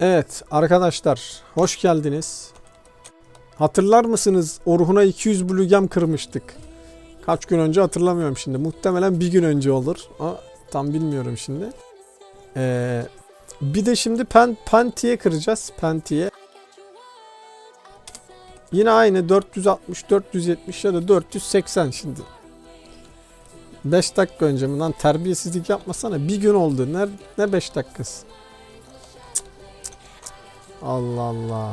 Evet arkadaşlar hoş geldiniz. Hatırlar mısınız Orhun'a 200 blugem kırmıştık. Kaç gün önce hatırlamıyorum şimdi. Muhtemelen bir gün önce olur. Ama tam bilmiyorum şimdi. Ee, bir de şimdi pen, Penti'ye kıracağız. Penti'ye. Yine aynı 460, 470 ya da 480 şimdi. 5 dakika önce mi lan terbiyesizlik yapmasana. Bir gün oldu. Ne, ne 5 dakikası? Allah Allah.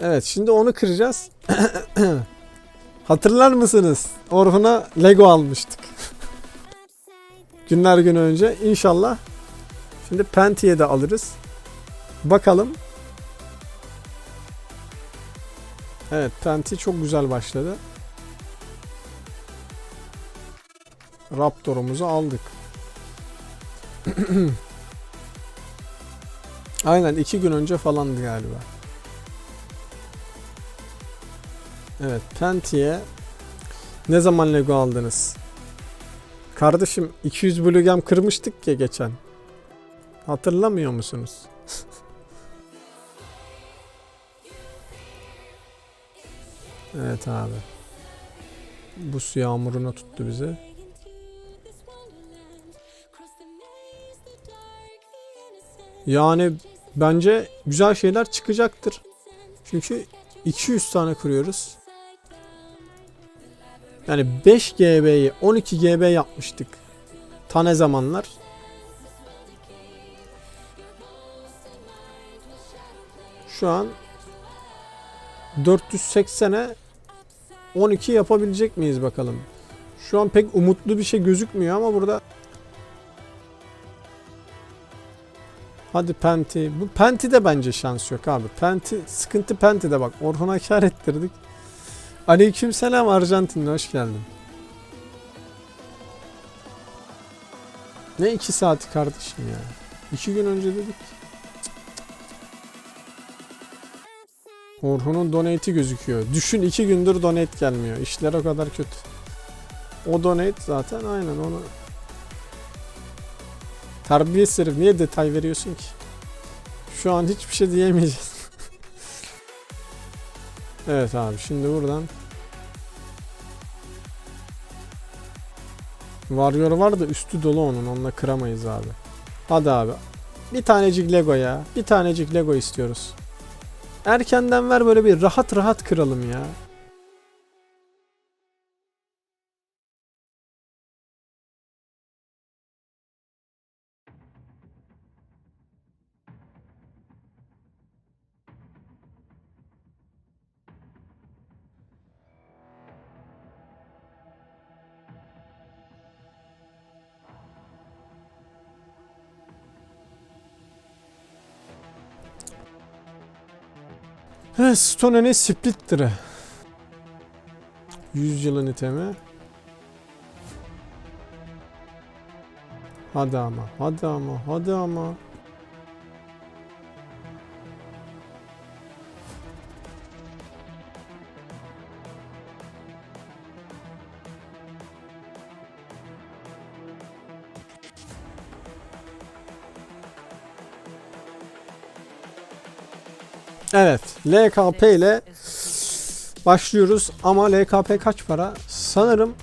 Evet şimdi onu kıracağız. Hatırlar mısınız? Orhun'a Lego almıştık. Günler günü önce. İnşallah. Şimdi Penti'ye de alırız. Bakalım. Evet Penti çok güzel başladı. Raptor'umuzu aldık. Aynen iki gün önce falandı galiba. Evet Penti'ye ne zaman Lego aldınız? Kardeşim 200 blugem kırmıştık ya geçen. Hatırlamıyor musunuz? evet abi. Bu su yağmuruna tuttu bizi. Yani bence güzel şeyler çıkacaktır. Çünkü 200 tane kırıyoruz. Yani 5 GB'yi 12 GB yapmıştık. Tane zamanlar. Şu an 480'e 12 yapabilecek miyiz bakalım. Şu an pek umutlu bir şey gözükmüyor ama burada Hadi Penti. Bu Penti'de bence şans yok abi. Penti, sıkıntı Penti'de bak. Orhun'a kar ettirdik. Aleykümselam Arjantin'de hoş geldin. Ne iki saati kardeşim ya. İki gün önce dedik. Orhun'un donate'i gözüküyor. Düşün iki gündür donate gelmiyor. İşler o kadar kötü. O donate zaten aynen onu Terbiyesiz herif niye detay veriyorsun ki? Şu an hiçbir şey diyemeyeceğiz. evet abi şimdi buradan Warrior var da üstü dolu onun. Onunla kıramayız abi. Hadi abi. Bir tanecik Lego ya. Bir tanecik Lego istiyoruz. Erkenden ver böyle bir rahat rahat kıralım ya. He, Stone'nin Splitter'ı. 100 yılın itemi. Hadi ama, hadi ama, hadi ama. Evet, LKP ile başlıyoruz ama LKP kaç para? Sanırım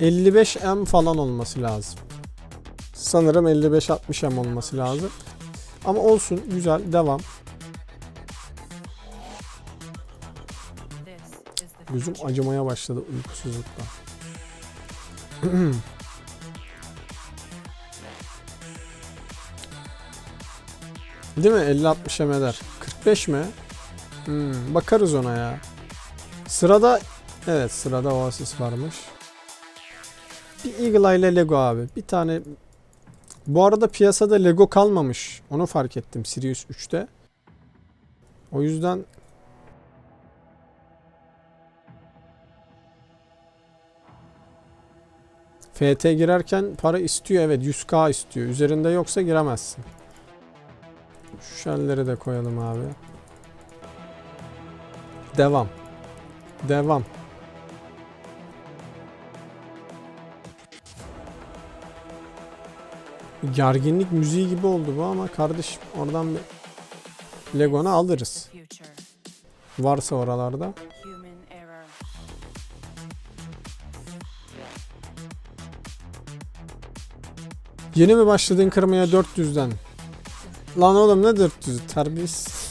55M falan olması lazım. Sanırım 55-60M olması lazım. Ama olsun güzel devam. Gözüm acımaya başladı uykusuzluktan. Değil mi? 50-60 eder. 45 mi? Hmm, bakarız ona ya. Sırada evet sırada Oasis varmış. Bir Eagle ile Lego abi. Bir tane bu arada piyasada Lego kalmamış. Onu fark ettim Sirius 3'te. O yüzden FT girerken para istiyor evet 100k istiyor. Üzerinde yoksa giremezsin. Şu şelleri de koyalım abi. Devam. Devam. Gerginlik müziği gibi oldu bu ama kardeşim oradan bir Lego'nu alırız. Varsa oralarda. Yeni mi başladın kırmaya 400'den? Lan oğlum ne 400? Terbiyesiz.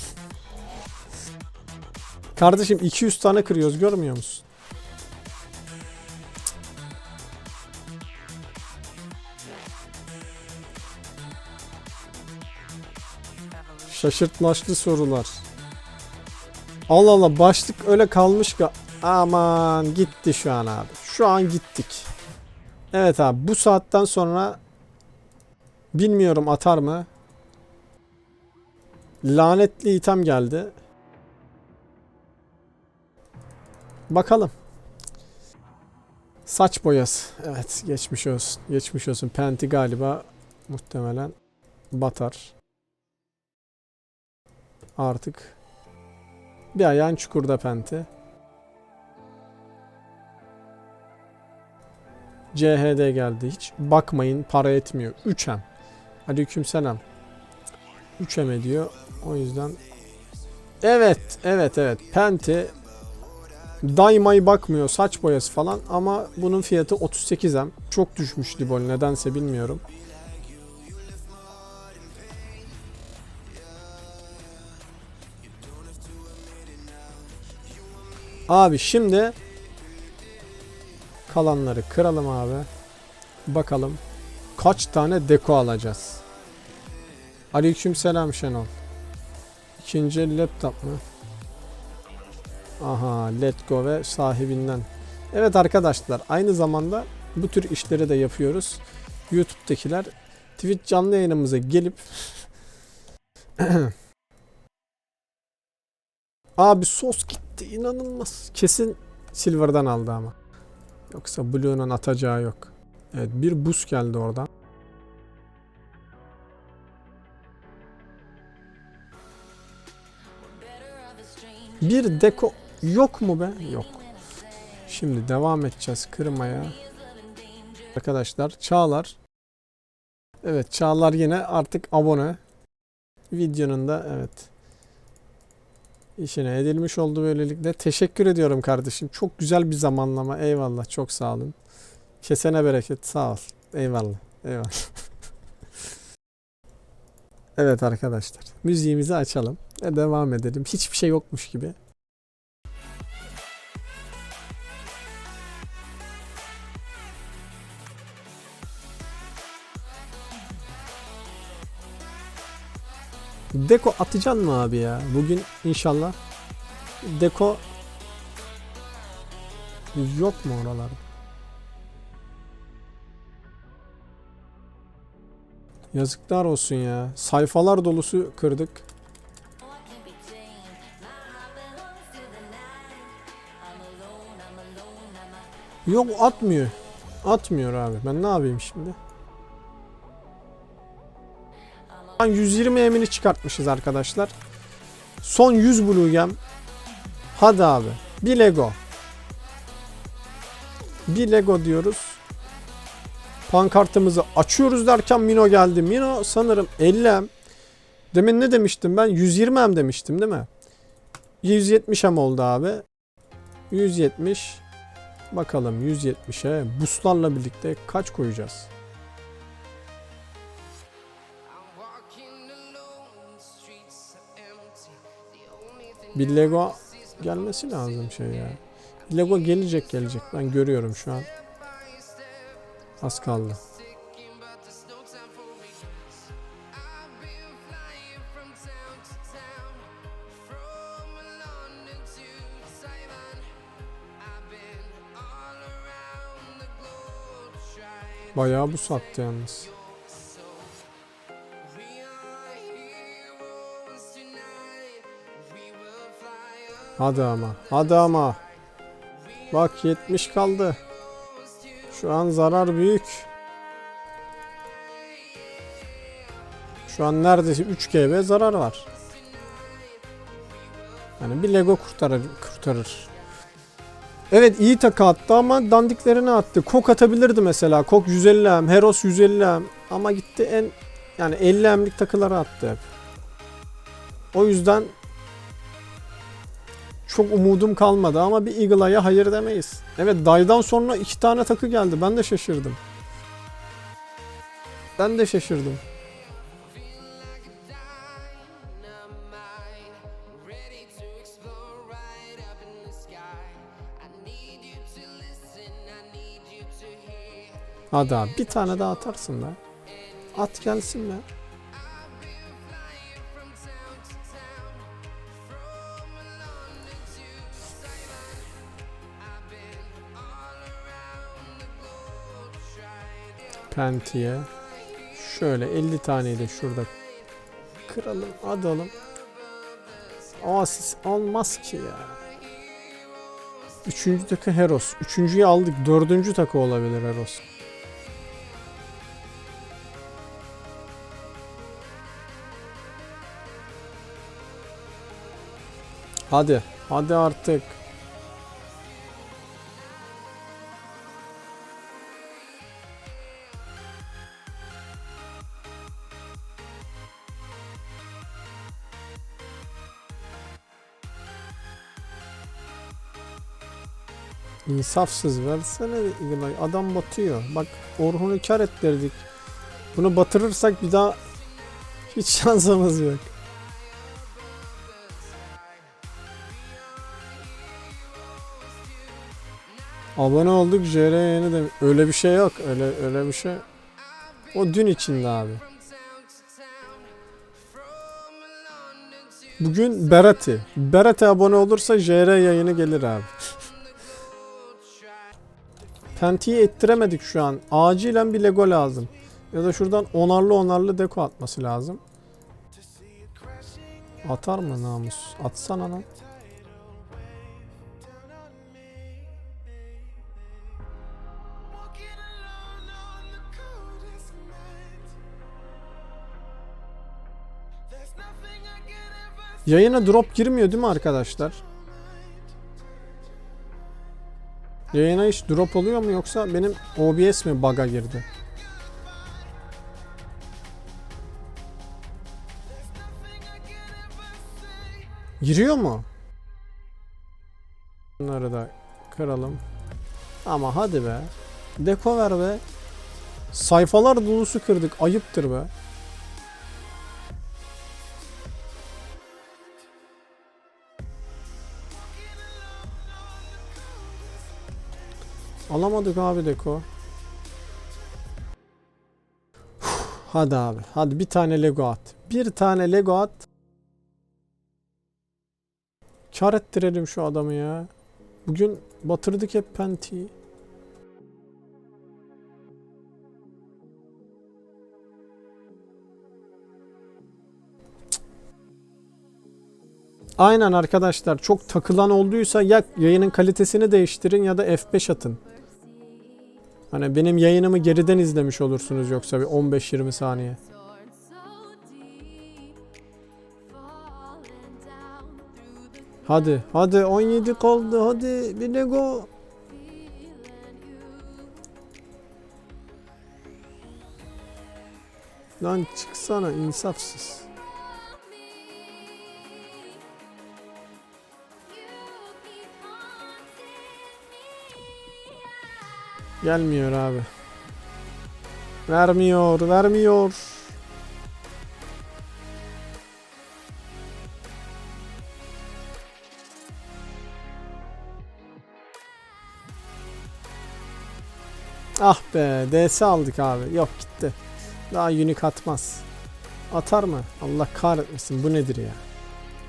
Kardeşim 200 tane kırıyoruz görmüyor musun? Şaşırtmaçlı sorular. Allah Allah başlık öyle kalmış ki aman gitti şu an abi. Şu an gittik. Evet abi bu saatten sonra bilmiyorum atar mı? Lanetli item geldi. Bakalım. Saç boyası. Evet geçmiş olsun. Geçmiş olsun. Penti galiba muhtemelen batar. Artık bir ayağın çukurda penti. CHD geldi. Hiç bakmayın para etmiyor. 3M. Aleykümselam. 3M ediyor. O yüzden Evet, evet, evet. Penti Daima'yı bakmıyor. Saç boyası falan ama bunun fiyatı 38M. Çok düşmüş Libol nedense bilmiyorum. Abi şimdi kalanları kıralım abi. Bakalım kaç tane deko alacağız. Aleykümselam Şenol. İkinci laptop mu? Aha let go ve sahibinden. Evet arkadaşlar aynı zamanda bu tür işleri de yapıyoruz. YouTube'dakiler Twitch canlı yayınımıza gelip Abi sos gitti inanılmaz. Kesin Silver'dan aldı ama. Yoksa Blue'nun atacağı yok. Evet bir buz geldi oradan. Bir deko yok mu be? Yok. Şimdi devam edeceğiz kırmaya. Arkadaşlar Çağlar. Evet Çağlar yine artık abone. Videonun da evet işine edilmiş oldu böylelikle. Teşekkür ediyorum kardeşim. Çok güzel bir zamanlama. Eyvallah. Çok sağ olun. Kesene bereket. Sağ ol. Eyvallah. Eyvallah. Evet arkadaşlar. Müziğimizi açalım. Ve devam edelim. Hiçbir şey yokmuş gibi. Deko atacaksın mı abi ya? Bugün inşallah. Deko yok mu oralarda? Yazıklar olsun ya. Sayfalar dolusu kırdık. Yok atmıyor. Atmıyor abi. Ben ne yapayım şimdi? Şu an 120 emini çıkartmışız arkadaşlar. Son 100 blue gem. Hadi abi. Bir Lego. Bir Lego diyoruz. Pankartımızı açıyoruz derken Mino geldi. Mino sanırım 50 em. Demin ne demiştim ben? 120 em demiştim değil mi? 170 em oldu abi. 170. Bakalım 170'e buslarla birlikte kaç koyacağız? Bir Lego gelmesi lazım şey ya. Lego gelecek gelecek. Ben görüyorum şu an. Az kaldı. Bayağı bu sattı yalnız. Hadi ama. Hadi ama. Bak 70 kaldı. Şu an zarar büyük. Şu an neredeyse 3 GB zarar var. Yani bir Lego kurtarır. kurtarır. Evet iyi takı attı ama dandiklerini attı. Kok atabilirdi mesela. Kok 150 m Heros 150 m ama gitti en yani 50 emlik takıları attı. O yüzden çok umudum kalmadı ama bir Eagle Eye'a hayır demeyiz. Evet Day'dan sonra iki tane takı geldi. Ben de şaşırdım. Ben de şaşırdım. Hadi abi bir tane daha atarsın be. At gelsin be. Penti'ye. Şöyle 50 taneyi de şurada kıralım. Hadi oğlum. Oasis olmaz ki ya. Üçüncü takı Heros. Üçüncüyü aldık. Dördüncü takı olabilir Heros. Hadi. Hadi artık. İnsafsız versene Eagle. Adam batıyor. Bak Orhun'u kar ettirdik. Bunu batırırsak bir daha hiç şansımız yok. Abone olduk JR yeni de öyle bir şey yok. Öyle öyle bir şey. O dün içinde abi. Bugün Berati. Berati abone olursa JR yayını gelir abi. Penti'yi ettiremedik şu an. Acilen bir Lego lazım. Ya da şuradan onarlı onarlı deko atması lazım. Atar mı namus? Atsana lan. Yayına drop girmiyor değil mi arkadaşlar? Yayına hiç drop oluyor mu yoksa benim OBS mi bug'a girdi? Giriyor mu? Bunları da kıralım. Ama hadi be. Deko ver be. Sayfalar dolusu kırdık. Ayıptır be. Alamadık abi. Uf, Hadi abi. Hadi bir tane Lego at. Bir tane Lego at. Kar ettirelim şu adamı ya. Bugün batırdık hep Penti'yi. Aynen arkadaşlar çok takılan olduysa ya yayının kalitesini değiştirin ya da F5 atın. Hani benim yayınımı geriden izlemiş olursunuz yoksa bir 15-20 saniye. Hadi hadi 17 kaldı hadi bir feeling you. Lan çıksana insafsız. Gelmiyor abi. Vermiyor, vermiyor. Ah be, DS aldık abi. Yok gitti. Daha unique atmaz. Atar mı? Allah kahretmesin bu nedir ya?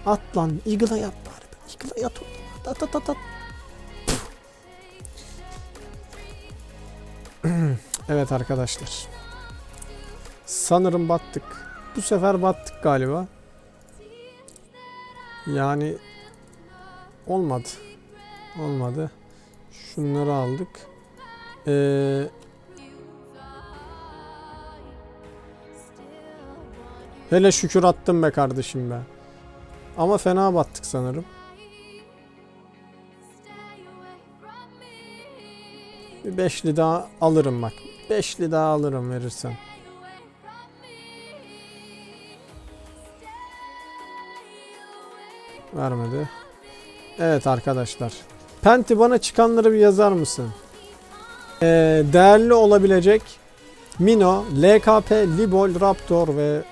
At lan. Eagle'a yat bari. Eagle'a yat. At at at at. Evet arkadaşlar. Sanırım battık. Bu sefer battık galiba. Yani olmadı. Olmadı. Şunları aldık. Ee, Hele şükür attım be kardeşim be. Ama fena battık sanırım. Bir beşli daha alırım bak. Beşli daha alırım verirsen. Vermedi. Evet arkadaşlar. Penti bana çıkanları bir yazar mısın? Ee, değerli olabilecek Mino, LKP, Libol, Raptor ve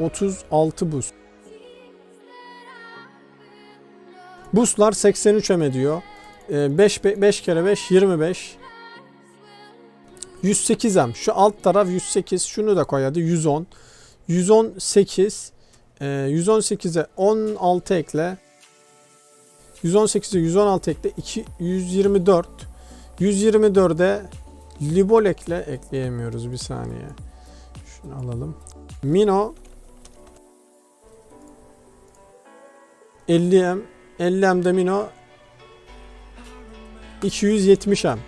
36 bus. Buslar 83 eme diyor. 5 5 kere 5 25. 108 em. Şu alt taraf 108. Şunu da koy hadi 110. 118. Ee, 118'e 16 ekle. 118'e 116 ekle. 2, 124. 124'e Libol ekle. Ekleyemiyoruz bir saniye. Şunu alalım. Mino 50M 50M de Mino 270M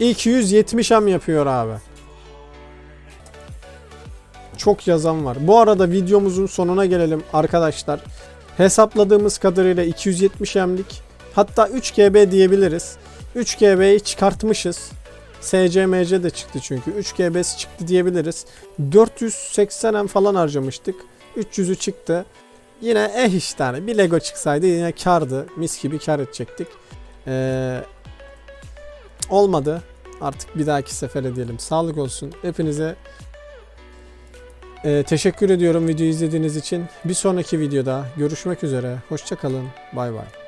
270M yapıyor abi. Çok yazan var. Bu arada videomuzun sonuna gelelim arkadaşlar. Hesapladığımız kadarıyla 270M'lik hatta 3GB diyebiliriz. 3GB'yi çıkartmışız. SCMC de çıktı çünkü. 3GB'si çıktı diyebiliriz. 480M falan harcamıştık. 300'ü çıktı. Yine eh işte hani bir Lego çıksaydı yine kardı. Mis gibi kar edecektik. Ee, olmadı. Artık bir dahaki sefere diyelim. Sağlık olsun. Hepinize ee, teşekkür ediyorum videoyu izlediğiniz için. Bir sonraki videoda görüşmek üzere. Hoşçakalın. Bay bay.